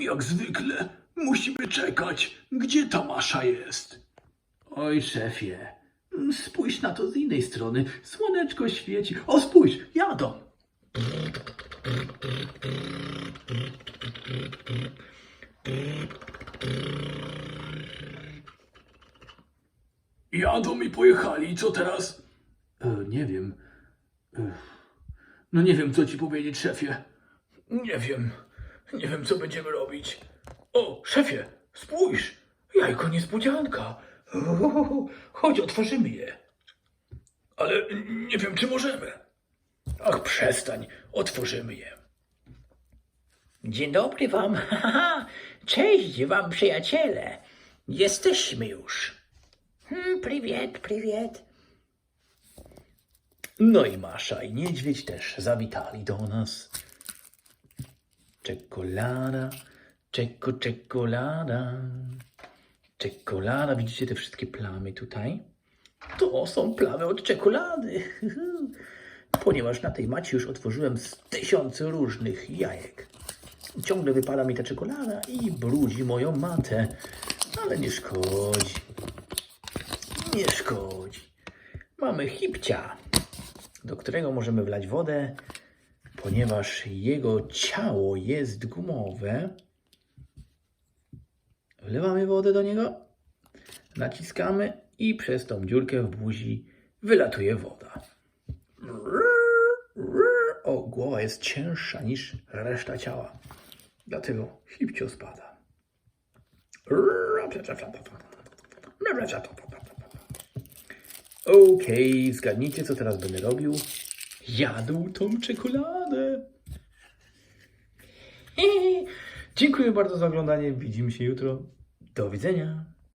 Jak zwykle, musimy czekać, gdzie ta masza jest. Oj, szefie, spójrz na to z innej strony. Słoneczko świeci. O, spójrz, jadą. Jadą i pojechali, co teraz? E, nie wiem. E, no nie wiem, co ci powiedzieć, szefie. Nie wiem. Nie wiem, co będziemy robić. O, szefie, spójrz! Jajko niespodzianka. Chodź, otworzymy je. Ale nie wiem, czy możemy. Ach, przestań, otworzymy je. Dzień dobry wam. Cześć wam, przyjaciele. Jesteśmy już. Hmm, priwiet, priwiet. No i Masza i niedźwiedź też zawitali do nas. Czekolada, czeko, czekolada. Czekolada, widzicie te wszystkie plamy tutaj? To są plamy od czekolady. Ponieważ na tej macie już otworzyłem z tysiące różnych jajek. Ciągle wypada mi ta czekolada i brudzi moją matę. Ale nie szkodzi. Nie szkodzi. Mamy hipcia do którego możemy wlać wodę, ponieważ jego ciało jest gumowe. Wlewamy wodę do niego, naciskamy i przez tą dziurkę w buzi wylatuje woda. O, głowa jest cięższa niż reszta ciała, dlatego hipcio spada. Okej, zgadnijcie, co teraz będę robił. Jadł tą czekoladę. Dziękuję bardzo za oglądanie. Widzimy się jutro. Do widzenia.